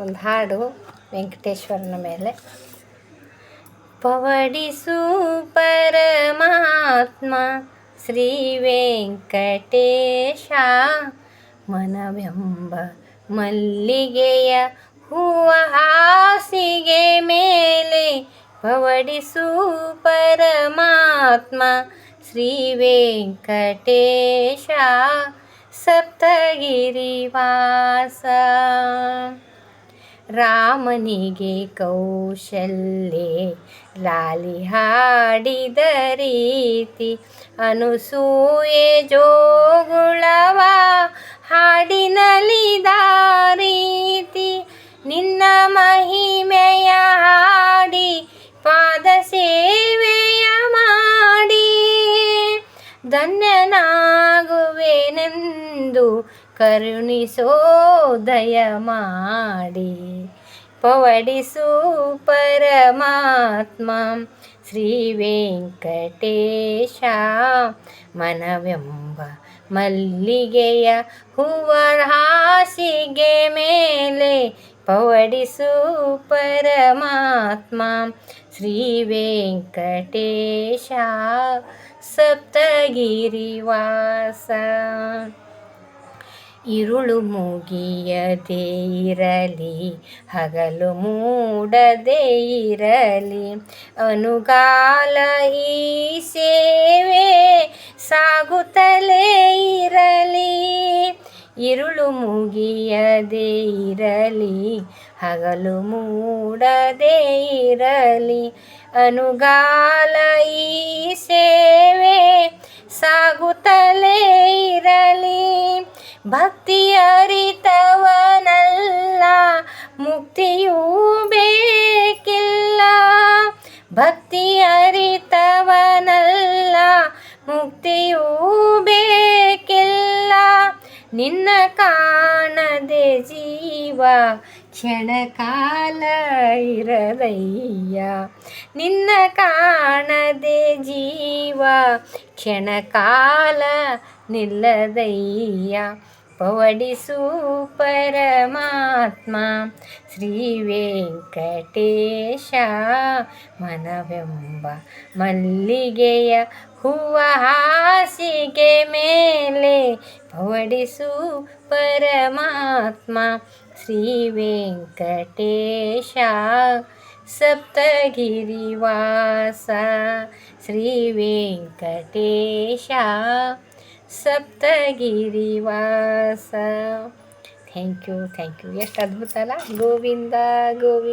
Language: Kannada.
ಒಂದು ಹಾಡು ವೆಂಕಟೇಶ್ವರನ ಮೇಲೆ. ಪವಡಿಸು ಪರಮಾತ್ಮ ಶ್ರೀ ವೆಂಕಟೇಶ ಮನವೆಂಬ ಮಲ್ಲಿಗೆಯ ಹೂವ ಹಾಸಿಗೆ ಮೇಲೆ ಪವಡಿಸು ಪರಮಾತ್ಮ ಶ್ರೀ ವೆಂಕಟೇಶ ಸಪ್ತಗಿರಿವಾಸ. ರಾಮನಿಗೆ ಕೌಶಲ್ಯ ಲಾಲಿ ಹಾಡಿದ ರೀತಿ ಅನುಸೂಯೆ ಜೋಗುಳವ ಹಾಡಿನಲಿದ ರೀತಿ ನಿನ್ನ ಮಹಿಮೆಯ ಹಾಡಿ ಪಾದ ಸೇವೆಯ ಮಾಡಿ. ಧನ್ಯನಾಗುವೆನೆಂದು ಕರುಣಿಸೋ ದಯ ಮಾಡಿ. ಪವಡಿಸು ಪರಮಾತ್ಮ ಶ್ರೀ ವೆಂಕಟೇಶ ಮನವೆಂಬ ಮಲ್ಲಿಗೆಯ ಹೂವ ಹಾಸಿಗೆ ಮೇಲೆ ಪವಡಿಸು ಪರಮಾತ್ಮ ಶ್ರೀ ವೆಂಕಟೇಶ ಸಪ್ತಗಿರಿವಾಸ. ಇರುಳು ಮುಗಿಯದೇ ಇರಲಿ ಹಗಲು ಮೂಡದೇ ಇರಲಿ ಅನುಗಾಲ ಈ ಸೇವೆ ಸಾಗುತ್ತಲೇ ಇರಲಿ ಇರುಳು ಮುಗಿಯದೆ ಇರಲಿ ಹಗಲು ಮೂಡದೆ ಇರಲಿ ಅನುಗಾಲ ಈ ಸೇವೆ ಸಾಗುತ್ತಲೇ ಇರಲಿ ಭಕ್ತಿ ಅರಿತವನಲ್ಲ ಮುಕ್ತಿಯೂ ಬೇಕಿಲ್ಲ. ಭಕ್ತಿ ಅರಿತವನಲ್ಲ ಮುಕ್ತಿಯೂ ಬೇಕಿಲ್ಲ. ನಿನ್ನ ಕಾಣದೆ ಜೀವ ಕ್ಷಣ ಕಾಲ ಇರದಯ್ಯ. ನಿನ್ನ ಕಾಣದೆ ಜೀವ ಕ್ಷಣ ಕಾಲ ನಿಲ್ಲದಯ್ಯ. ಪವಡಿಸು ಪರಮಾತ್ಮ ಶ್ರೀ ವೆಂಕಟೇಶ ಮನವೆಂಬ ಮಲ್ಲಿಗೆಯ ಹೂವ ಹಾಸಿಗೆ ಮೇಲೆ ಪವಡಿಸು ಪರಮಾತ್ಮ Shri Venkatesha Saptagirivasa Shri Venkatesha ಸಪ್ತಗಿರಿವಾಸ thank you thank you ಎಷ್ಟು ಅದ್ಭುತ ಅಲ್ಲ ಗೋವಿಂದ ಗೋವಿಂದ